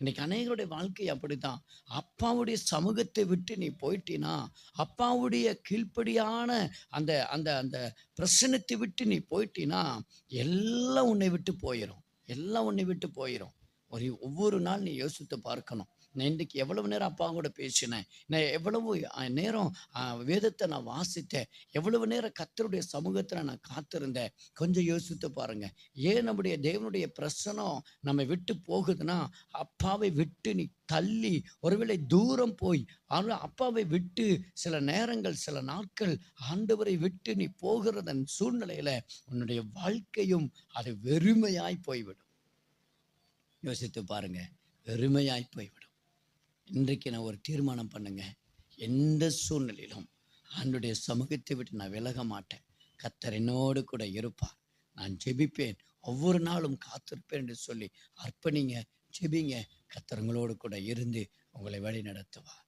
இன்றைக்கி அநேகருடைய வாழ்க்கை அப்படித்தான். அப்பாவுடைய சமூகத்தை விட்டு நீ போயிட்டினா அப்பாவுடைய கீழ்ப்படியான அந்த அந்த அந்த பிரசனத்தை விட்டு நீ போயிட்டினா எல்லாம் உன்னை விட்டு போயிடும் எல்லாம் உன்னை விட்டு போயிடும் ஒரு ஒவ்வொரு நாள் நீ யோசித்து பார்க்கணும். நான் இன்றைக்கு எவ்வளவு நேரம் அப்பா கூட பேசினேன். நான் எவ்வளவு நேரம் வேதத்தை நான் வாசித்தேன். எவ்வளவு நேரம் கத்தருடைய சமூகத்தில் நான் காத்திருந்தேன். கொஞ்சம் யோசித்து பாருங்க. ஏன் நம்முடைய தேவனுடைய பிரசனம் நம்ம விட்டு போகுதுன்னா அப்பாவை விட்டு நீ தள்ளி ஒருவேளை தூரம் போய் ஆனால் அப்பாவை விட்டு சில நேரங்கள் சில நாட்கள் ஆண்டவரை விட்டு நீ போகிறதன் சூழ்நிலையில உன்னுடைய வாழ்க்கையும் அது வெறுமையாய் போய்விடும். யோசித்து பாருங்க. வெறுமையாய் போய்விடும். இன்றைக்கு நான் ஒரு தீர்மானம் பண்ணுங்க. எந்த சூழ்நிலையிலும் ஆண்டுடைய சமூகத்தை விட்டு நான் விலக மாட்டேன். கத்தர் என்னோடு கூட இருப்பார். நான் ஜெபிப்பேன். ஒவ்வொரு நாளும் காத்திருப்பேன் என்று சொல்லி அர்ப்பணிங்க ஜெபிங்க. கத்தர் உங்களோடு கூட இருந்து உங்களை வழி நடத்துவார்